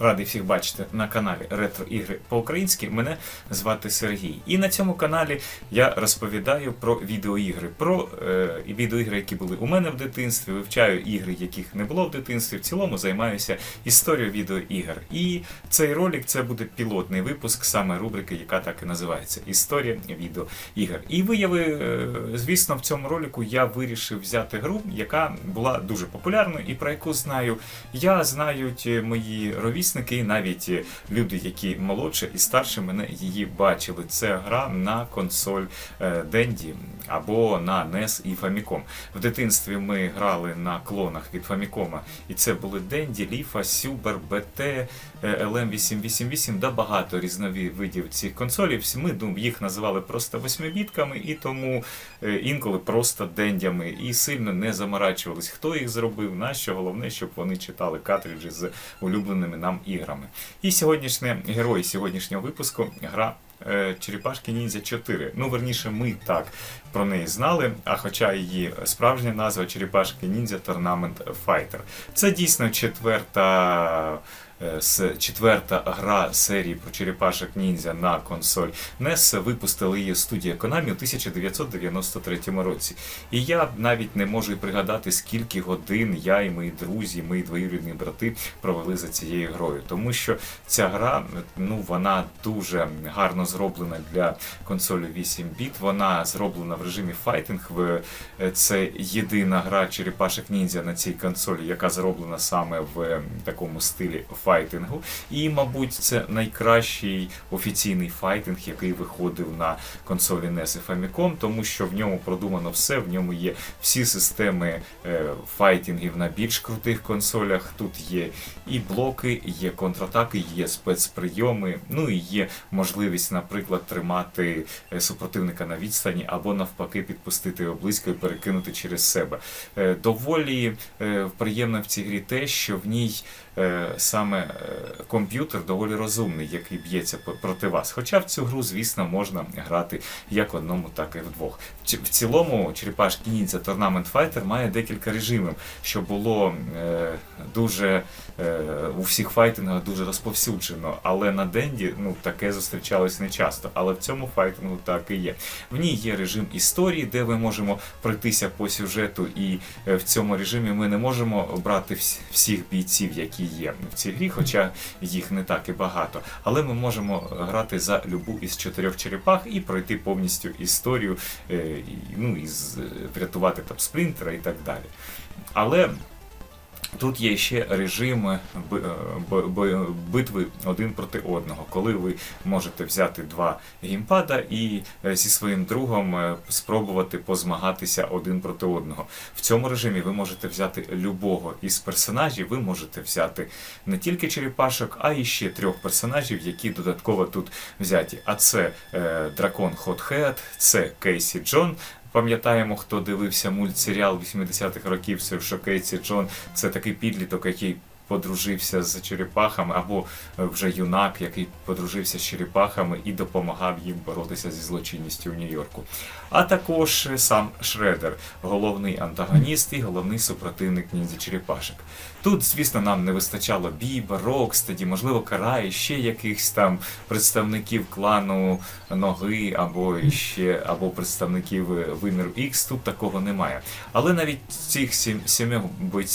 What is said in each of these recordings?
Радий всіх бачити на каналі Ретро Ігри по-українськи. Мене звати Сергій. І на цьому каналі я розповідаю про відеоігри, про е, відеоігри, які були у мене в дитинстві, вивчаю ігри, яких не було в дитинстві. В цілому займаюся історією відеоігр. І цей ролик це буде пілотний випуск саме рубрики, яка так і називається Історія відеоігр. І вияви, е, звісно, в цьому ролику я вирішив взяти гру, яка була дуже популярною і про яку знаю я, знають е, мої ровісники, і навіть е, люди, які молодше і старше мене її бачили. Це гра на консоль е, Денді або на NES і Famicom. В дитинстві ми грали на клонах від Famicom, і це були Денді, Ліфа, Сюбер, БТ, LM888, да багато різновидів цих консолів. Ми ну, їх називали просто восьмибітками, і тому е, інколи просто дендями, і сильно не заморачувались, хто їх зробив, нащо. Головне, щоб вони читали картриджі з улюбленими нам іграми. І сьогоднішній герой сьогоднішнього випуску гра. е, Черепашки Ніндзя 4. Ну, верніше, ми так про неї знали. А хоча її справжня назва Черепашки Ніндзя Tournament Fighter. Це дійсно четверта. е, Четверта гра серії про черепашок ніндзя на консоль NES випустили її студія Konami у 1993 році. І я навіть не можу пригадати, скільки годин я і мої друзі, мої двоюрідні брати провели за цією грою. Тому що ця гра, ну вона дуже гарно зроблена для консолі 8 біт. Вона зроблена в режимі файтинг. Е, Це єдина гра черепашок ніндзя на цій консолі, яка зроблена саме в е, такому стилі файтингу. І, мабуть, це найкращий офіційний файтинг, який виходив на консолі NES і Famicom, тому що в ньому продумано все, в ньому є всі системи е, файтингів на більш крутих консолях. Тут є і блоки, є контратаки, є спецприйоми, ну і є можливість, наприклад, тримати е, супротивника на відстані або навпаки підпустити його близько і перекинути через себе. Е, Доволі е, приємно в цій грі те, що в ній е, саме комп'ютер доволі розумний, який б'ється проти вас. Хоча в цю гру, звісно, можна грати як одному, так і вдвох. В цілому, Черепашки Ніндзя Tournament Fighter має декілька режимів, що було е, дуже е, у всіх файтингах дуже розповсюджено. Але на Денді ну, таке зустрічалось не часто. Але в цьому файтингу так і є. В ній є режим історії, де ми можемо пройтися по сюжету, і е, в цьому режимі ми не можемо брати всіх бійців, які є в цій грі, хоча їх не так і багато. Але ми можемо грати за любу із чотирьох черепах і пройти повністю історію, е, ну і врятувати там сплінтера і так далі. Але Тут є ще режим б- битви один проти одного, коли ви можете взяти два геймпада і е, зі своїм другом е, спробувати позмагатися один проти одного. В цьому режимі ви можете взяти любого із персонажів. Ви можете взяти не тільки черепашок, а і ще трьох персонажів, які додатково тут взяті. А це е, дракон Хотхед, це Кейсі Джон. Пам'ятаємо, хто дивився мультсеріал 80-х років, це Кейсі Джон це такий підліток, який подружився з черепахами, або е, вже юнак, який подружився з черепахами і допомагав їм боротися зі злочинністю в Нью-Йорку. А також е, сам Шредер, головний антагоніст і головний супротивник ніндзя черепашок. Тут, звісно, нам не вистачало Біба, Рокстеді, можливо, Караї, ще якихось там представників клану ноги, або ще або представників е, виміру X. Тут такого немає. Але навіть цих сім, сімох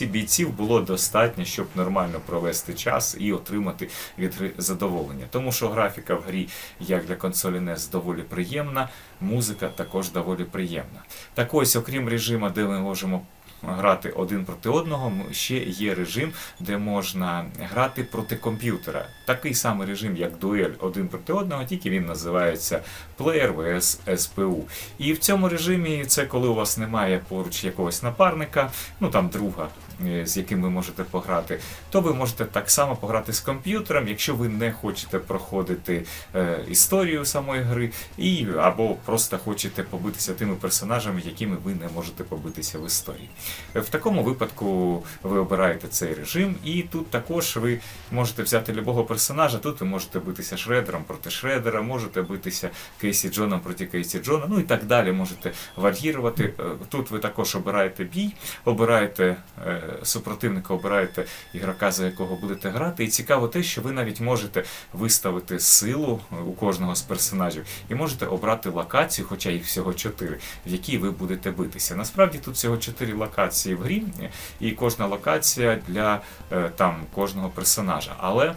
бійців було достатньо, щоб нормально провести час і отримати від задоволення. Тому що графіка в грі, як для консолі NES, доволі приємна, музика також доволі приємна. Так ось, окрім режиму, де ми можемо грати один проти одного, ще є режим, де можна грати проти комп'ютера. Такий самий режим, як дуель один проти одного, тільки він називається Player vs SPU. І в цьому режимі це коли у вас немає поруч якогось напарника, ну там друга. Е, З яким ви можете пограти, то ви можете так само пограти з комп'ютером, якщо ви не хочете проходити е, історію самої гри, і або просто хочете побитися тими персонажами, якими ви не можете побитися в історії. Е, В такому випадку ви обираєте цей режим, і тут також ви можете взяти любого персонажа. Тут ви можете битися Шредером проти Шредера, можете битися Кейсі Джоном проти Кейсі Джона, ну і так далі. Можете вар'ірувати. Е, Тут ви також обираєте бій, обираєте е, супротивника обираєте ігрока, за якого будете грати. І цікаво те, що ви навіть можете виставити силу у кожного з персонажів і можете обрати локацію, хоча їх всього чотири, в якій ви будете битися. Насправді тут всього чотири локації в грі, і кожна локація для е, там кожного персонажа. Але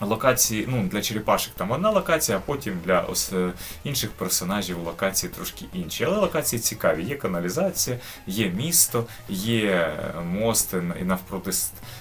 Локації, ну для черепашок там одна локація, а потім для ос, е, інших персонажів локації трошки інші. Але локації цікаві. Є каналізація, є місто, є е, мост і навпроти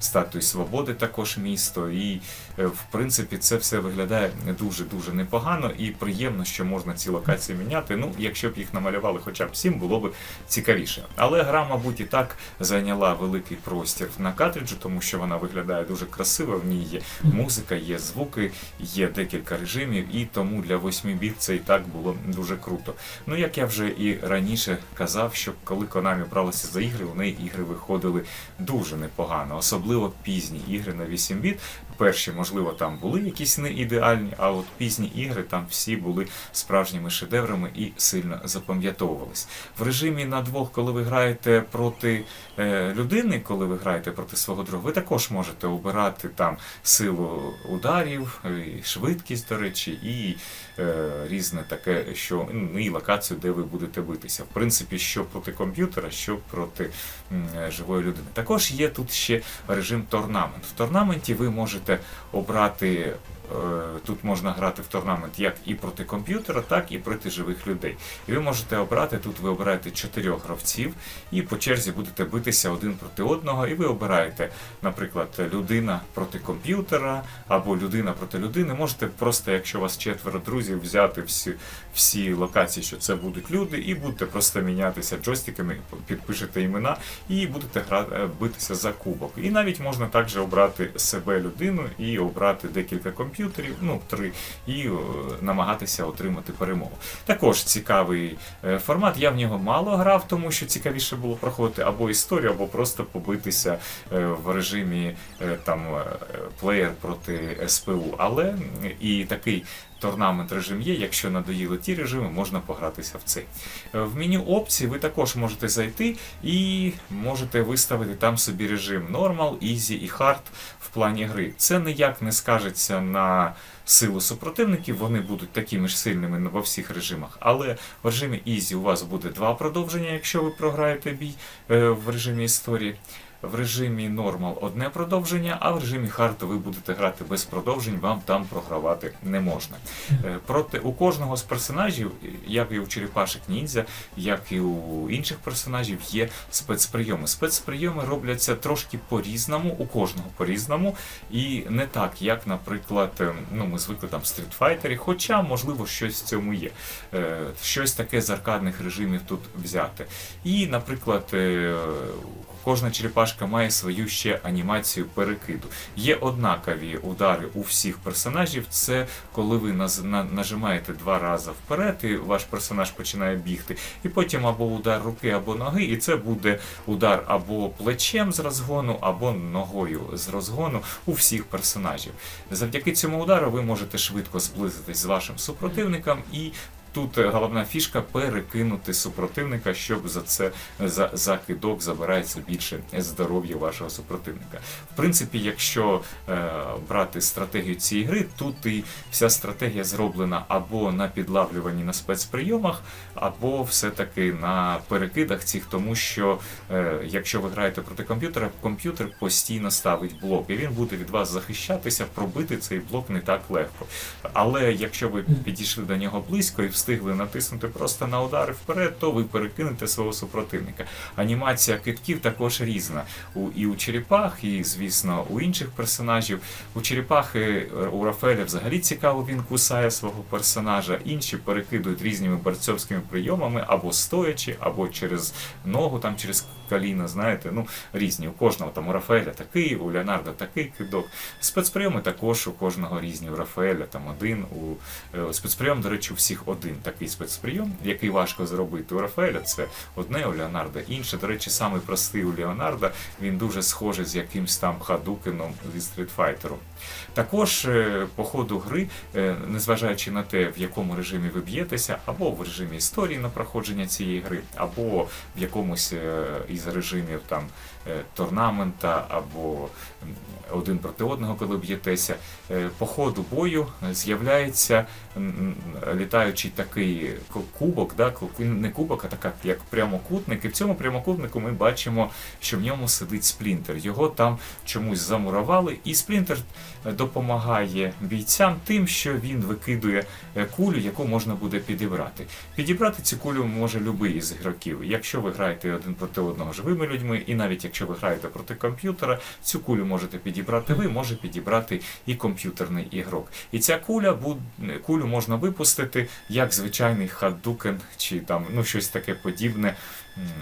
статуї свободи також місто. І е, в принципі це все виглядає дуже дуже непогано і приємно, що можна ці локації міняти. Ну, якщо б їх намалювали хоча б сім, було б цікавіше. Але гра, мабуть, і так зайняла великий простір на картриджі, тому що вона виглядає дуже красиво. В ній є музика, є звуки, є декілька режимів, і тому для 8 біт це і так було дуже круто. Ну як я вже і раніше казав, що коли Konami бралася за ігри, у неї ігри виходили дуже непогано, особливо пізні ігри на 8 біт. Перші, можливо, там були якісь не ідеальні, а от пізні ігри там всі були справжніми шедеврами і сильно запам'ятовувались. В режимі на двох, коли ви граєте проти е, людини, коли ви граєте проти свого друга, ви також можете обирати там силу ударів, і швидкість, до речі, і е, різне таке, що ну, і локацію, де ви будете битися. В принципі, що проти комп'ютера, що проти е, живої людини. Також є тут ще режим торнамент. В торнаменті ви можете обрати. Е, Тут можна грати в торнамент як і проти комп'ютера, так і проти живих людей. І ви можете обрати, тут ви обираєте чотирьох гравців, і по черзі будете битися один проти одного, і ви обираєте, наприклад, людина проти комп'ютера або людина проти людини. Можете просто, якщо у вас четверо друзів, взяти всі, всі локації, що це будуть люди, і будете просто мінятися джойстиками, підпишете імена і будете грати, битися за кубок. І навіть можна також обрати себе людину і обрати декілька комп'ютерів, ну три, і е, намагатися отримати перемогу. Також цікавий е, формат. Я в нього мало грав, тому що цікавіше було проходити або історію, або просто побитися е, в режимі там плеєр проти СПУ. Але і такий. Торнамент режим є, якщо надоїли ті режими, можна погратися в цей. В меню опцій ви також можете зайти і можете виставити там собі режим Normal, Easy і Hard в плані гри. Це ніяк не скажеться на силу супротивників, вони будуть такими ж сильними во всіх режимах. Але в режимі Ізі у вас буде два продовження, якщо ви програєте бій е, в режимі історії. В режимі Normal одне продовження, а в режимі Hard ви будете грати без продовжень, вам там програвати не можна. Е, Проте у кожного з персонажів, як і у черепашок ніндзя, як і у інших персонажів, є спецприйоми. Спецприйоми робляться трошки по-різному, у кожного по-різному, і не так, як, наприклад, е, ну ми звикли там в Fighter, хоча, можливо, щось в цьому є. Е, Щось таке з аркадних режимів тут взяти. І, наприклад, Кожна черепашка має свою ще анімацію перекиду. Є однакові удари у всіх персонажів. Це коли ви нажимаєте два рази вперед, і ваш персонаж починає бігти. І потім або удар руки, або ноги, і це буде удар або плечем з розгону, або ногою з розгону у всіх персонажів. Завдяки цьому удару ви можете швидко зблизитись з вашим супротивником і. Тут е, головна фішка перекинути супротивника, щоб за це за, за кидок забирається більше здоров'я вашого супротивника. В принципі, якщо е, брати стратегію цієї гри, тут і вся стратегія зроблена або на підлавлюванні на спецприйомах, або все-таки на перекидах цих, тому що е, якщо ви граєте проти комп'ютера, комп'ютер постійно ставить блок, і він буде від вас захищатися, пробити цей блок не так легко. Але якщо ви підійшли до нього близько і встигли натиснути просто на удари вперед, то ви перекинете свого супротивника. Анімація китків також різна. У, і у черепах, і, звісно, у інших персонажів. У черепахи е, у Рафаеля взагалі цікаво, він кусає свого персонажа. Інші перекидують різними борцовськими прийомами або стоячи, або через ногу, там через коліна, знаєте, ну різні. У кожного там у Рафаеля такий, у Леонардо такий кидок. Спецприйоми також у кожного різні. У Рафаеля там один, у е, спецприйом, до речі, у всіх один такий спецприйом, який важко зробити. У Рафаеля це одне, у Леонардо інше. До речі, самий простий у Леонардо, він дуже схожий з якимсь там хадукином від стрітфайтеру. Також е, по ходу гри, е, незважаючи на те, в якому режимі ви б'єтеся, або в режимі історії на проходження цієї гри, або в якомусь із режимів там е, торнамента або один проти одного, коли б'єтеся. Е, По ходу бою з'являється літаючий такий кубок, да, не кубок, а така як прямокутник. І в цьому прямокутнику ми бачимо, що в ньому сидить сплінтер. Його там чомусь замурували, і сплінтер е, допомагає бійцям тим, що він викидує кулю, яку можна буде підібрати. Підібрати цю кулю може любий із ігроків. Якщо ви граєте один проти одного живими людьми, і навіть якщо ви граєте проти комп'ютера, цю кулю можете підібрати ви, може підібрати і комп'ютерний ігрок. І ця куля кулю можна випустити як звичайний хаддукен чи там ну щось таке подібне,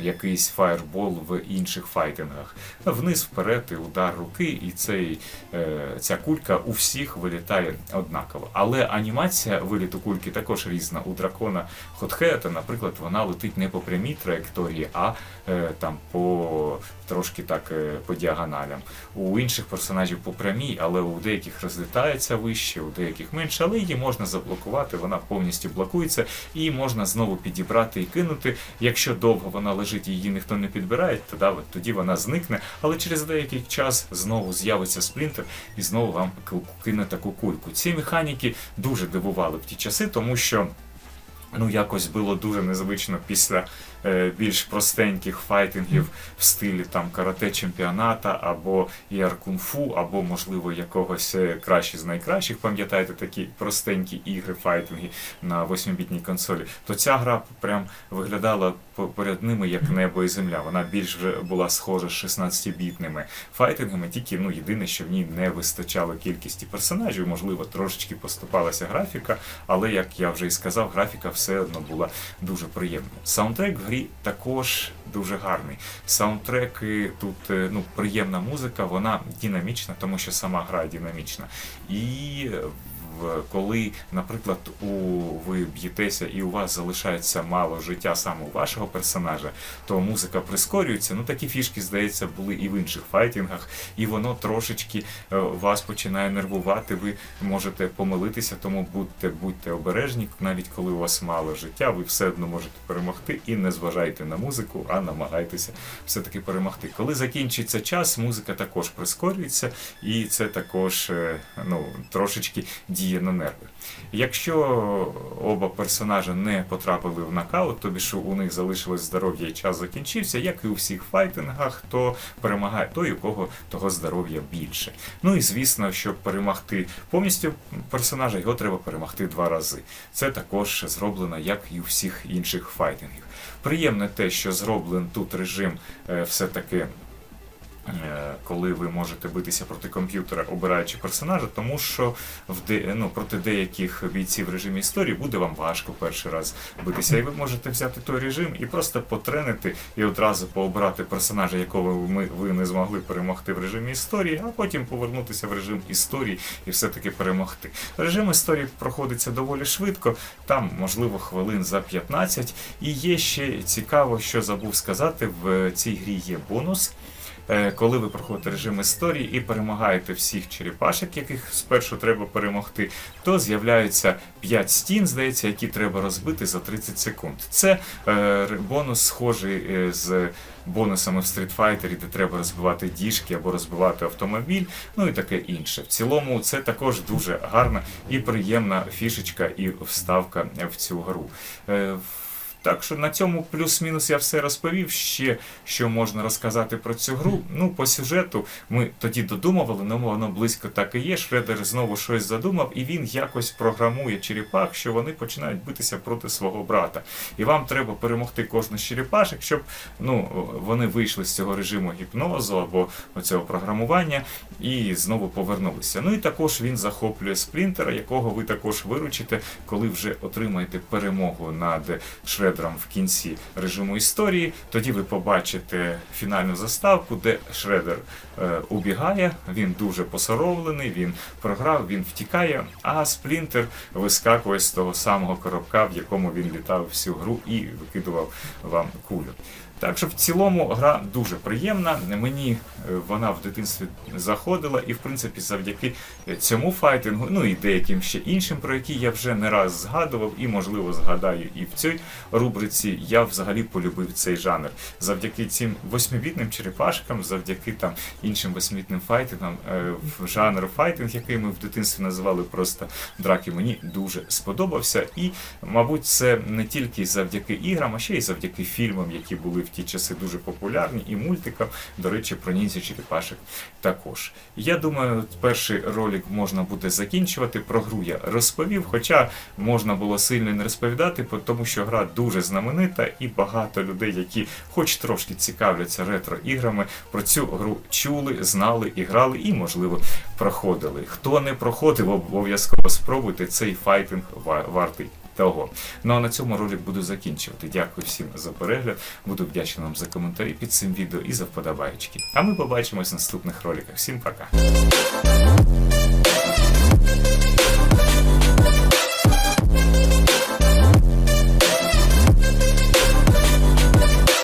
якийсь фаєрбол в інших файтингах. Вниз, вперед, і удар руки, і цей, е, ця кулька у всіх вилітає однаково. Але анімація виліту кульки також різна. У дракона Хотхеата, наприклад, вона летить не по прямій траєкторії, а е, там по трошки так е, по діагоналям. У інших персонажів по прямій, але у деяких розлітається вище, у деяких менше, але її можна заблокувати, вона повністю блокується, і можна знову підібрати і кинути. Якщо довго вона лежить її ніхто не підбирає, тоді, тоді вона зникне, але через деякий час знову з'явиться сплінтер і знову вам кине таку кульку. Ці механіки дуже дивували в ті часи, тому що. Ну, якось було дуже незвично після е, більш простеньких файтингів в стилі там карате чемпіоната або іар кунг-фу, або, можливо, якогось е, кращі з найкращих, пам'ятаєте, такі простенькі ігри, файтинги на 8-бітній консолі, то ця гра прям виглядала поряд ними як небо і земля. Вона більш вже була схожа з 16-бітними файтингами, тільки ну, єдине, що в ній не вистачало кількості персонажів, можливо, трошечки поступалася графіка, але як я вже і сказав, графіка все одно була дуже приємна. Саундтрек в грі також дуже гарний. Саундтреки тут е, ну, приємна музика, вона динамічна, тому що сама гра динамічна. І коли, наприклад, у ви б'єтеся і у вас залишається мало життя саме у вашого персонажа, то музика прискорюється. Ну такі фішки, здається, були і в інших файтингах, і воно трошечки е, вас починає нервувати. Ви можете помилитися, тому будьте, будьте обережні, навіть коли у вас мало життя, ви все одно можете перемогти і не зважайте на музику, а намагайтеся все-таки перемогти. Коли закінчиться час, музика також прискорюється, і це також е, ну, трошечки діє на нерви. Якщо оба персонажа не потрапили в нокаут, тобі що у них залишилось здоров'я і час закінчився, як і у всіх файтингах, то перемагає той, у кого того здоров'я більше. Ну і звісно, щоб перемогти повністю персонажа, його треба перемогти два рази. Це також зроблено, як і у всіх інших файтингів. Приємне те, що зроблений тут режим е, все-таки коли ви можете битися проти комп'ютера, обираючи персонажа, тому що в де, ну, проти деяких бійців в режимі історії буде вам важко перший раз битися. І ви можете взяти той режим і просто потренити і одразу пообрати персонажа, якого ми, ви не змогли перемогти в режимі історії, а потім повернутися в режим історії і все-таки перемогти. Режим історії проходиться доволі швидко, там, можливо, хвилин за 15. І є ще цікаво, що забув сказати, в цій грі є бонус. Е, коли ви проходите режим історії і перемагаєте всіх черепашок, яких спершу треба перемогти, то з'являються 5 стін, здається, які треба розбити за 30 секунд. Це е, бонус схожий е, з бонусами в Street Fighter, де треба розбивати діжки або розбивати автомобіль, ну і таке інше. В цілому це також дуже гарна і приємна фішечка і вставка в цю гру. Так що на цьому плюс-мінус я все розповів. Ще що можна розказати про цю гру. Ну, по сюжету ми тоді додумували, ну воно близько так і є. Шредер знову щось задумав, і він якось програмує черепах, що вони починають битися проти свого брата. І вам треба перемогти кожну з черепашок, щоб ну, вони вийшли з цього режиму гіпнозу або цього програмування і знову повернулися. Ну і також він захоплює сплінтера, якого ви також виручите, коли вже отримаєте перемогу над Шредером в кінці режиму історії. Тоді ви побачите фінальну заставку, де Шредер е, убігає, він дуже посоромлений, він програв, він втікає, а Сплінтер вискакує з того самого коробка, в якому він літав всю гру і викидував вам кулю. Так що в цілому гра дуже приємна. Мені е, вона в дитинстві заходила, і в принципі завдяки цьому файтингу, ну і деяким ще іншим, про які я вже не раз згадував, і можливо згадаю і в цій рубриці. Я взагалі полюбив цей жанр. Завдяки цим восьмибітним черепашкам, завдяки там іншим восьмибітним файтингам, е, жанр файтинг, який ми в дитинстві називали просто драки, мені дуже сподобався. І, мабуть, це не тільки завдяки іграм, а ще й завдяки фільмам, які були в ті часи дуже популярні, і мультикам. До речі, про ніндзя черепашок також. Я думаю, перший ролик можна буде закінчувати. Про гру я розповів, хоча можна було сильно не розповідати, тому що гра дуже знаменита, і багато людей, які хоч трошки цікавляться ретро-іграми, про цю гру чули, знали і грали, і, можливо, проходили. Хто не проходив, обов'язково спробуйте цей файтинг вартий того. Ну а на цьому ролик буду закінчувати. Дякую всім за перегляд. Буду вдячний вам за коментарі під цим відео і за вподобайки. А ми побачимось в наступних роликах. Всім пока.